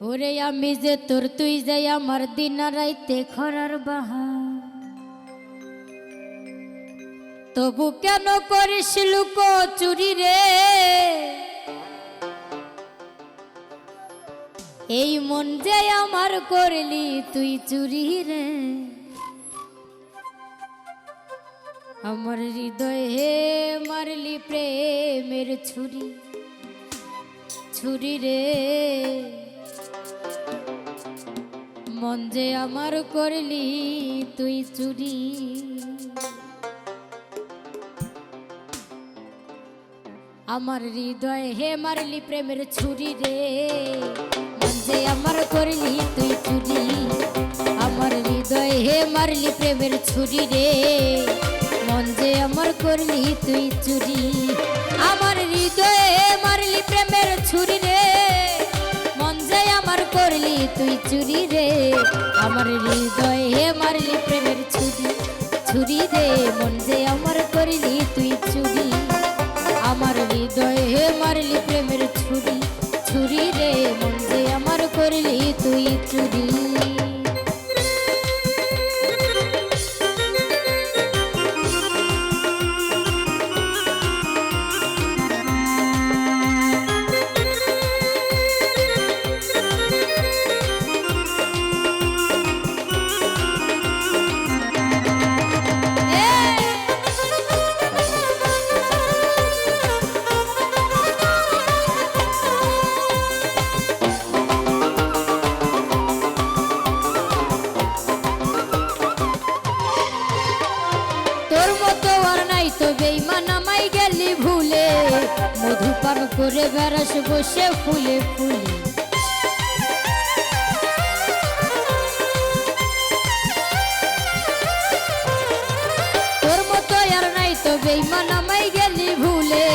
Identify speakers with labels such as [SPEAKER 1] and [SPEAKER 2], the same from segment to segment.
[SPEAKER 1] ওরে আমি যে তোর, তুই যাই আমার দিন রাইতে খরার বাহা তবু কেন করিস লুক চুরি রে? এই মন যে আমার করলি তুই চুরি রে। আমার হৃদয় মারলি প্রেমের ছুরি ছুরি রে। মন যে আমার করলি, তুই চুরি। আমার হৃদয় হে মারলি প্রেমের ছুরি রে। মন যে আমার করলি, তুই চুরি। আমার হৃদয় হে মারলি প্রেমের ছুরি রে। মন যে আমার করলি, তুই চুরি। আমার হৃদয়ে মারলি প্রেমের ছুরি রে। মন যে আমার করলি, তুই চুরি রে। আমার হৃদয় হে মারলি প্রেমের ছুরি ছুরি দে মন যে আমার করলি তুই চুরি। করে বেড়াস বসে ফুলে ফুলে। তোর মতো আর নাই তো বেইমান আমাই গেলি ভুলে।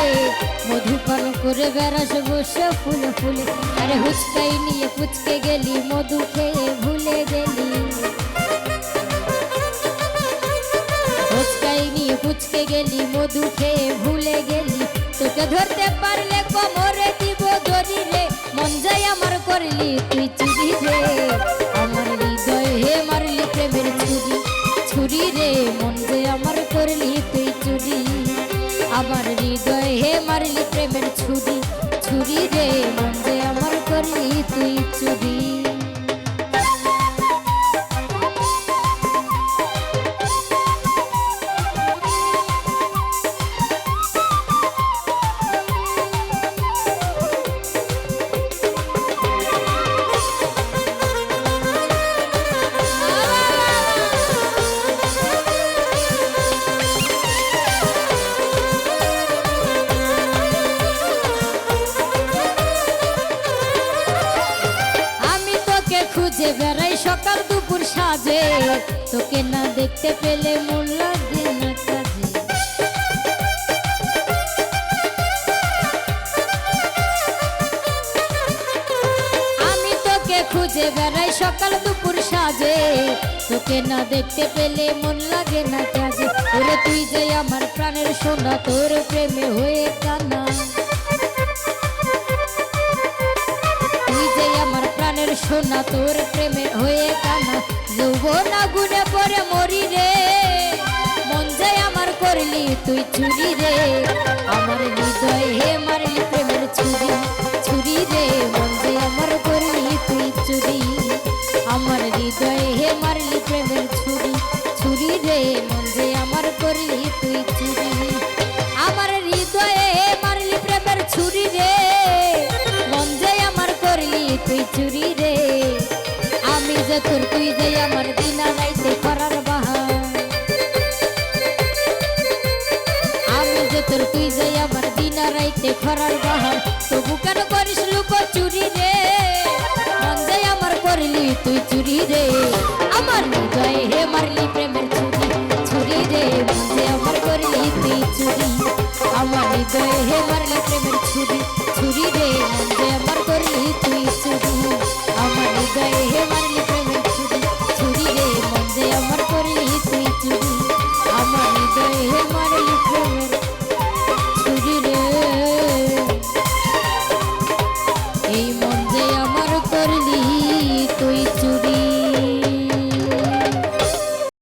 [SPEAKER 1] মধু পান করে বেড়াস বসে ফুলে ফুলে। আরে হুচকাই নিয়ে পুচকে গেলি, মধু খেয়ে ভুলে গেলি। ফুচকাই নিয়ে ফুচকে গেলি, মধু খেয়ে তোকে ধরতে পারলে কোমরে দিব ধরি মন যাই আমার করলি তুই চুরি রে। আমার হৃদয় হে মারলি প্রেমের ছুরি। ছুরি রে, মন যে আমার করলি তুই চুরি। আমার হৃদয় হে মারলি প্রেমের ছুরি। ছুরি রে সাজে, তোকে না দেখতে পেলে আমি তোকে খুঁজে বেড়াই সকাল দুপুর সাজে, তোকে না দেখতে পেলে মন লাগে না কাজে। তুই যে আমার প্রাণের সোনা, তোর প্রেমে হয়ে কানা সোনা তোর প্রেমে হয়ে কানা যৌবন গুনে পরে মরি রে। মন যায় আমার করলি তুই চুরি রে। আমার হৃদয় হে মারলি প্রেমের ছুরি ছুরি রে। তোর তুই যে আমার দিনা রাইতে খরার বাহার। তবু কেন করিস লুক চুরি রে? নন্দে আমার করলি তুই চুরি রে। আমার হৃদয়ে হে মারলি প্রেমের চুরি চুরি রে। নন্দে আমার তুই চুরি, আমার হৃদয়ে হে মারলি প্রেমের চুরি চুরি রে। নন্দে আমার তুই চুরি, আমার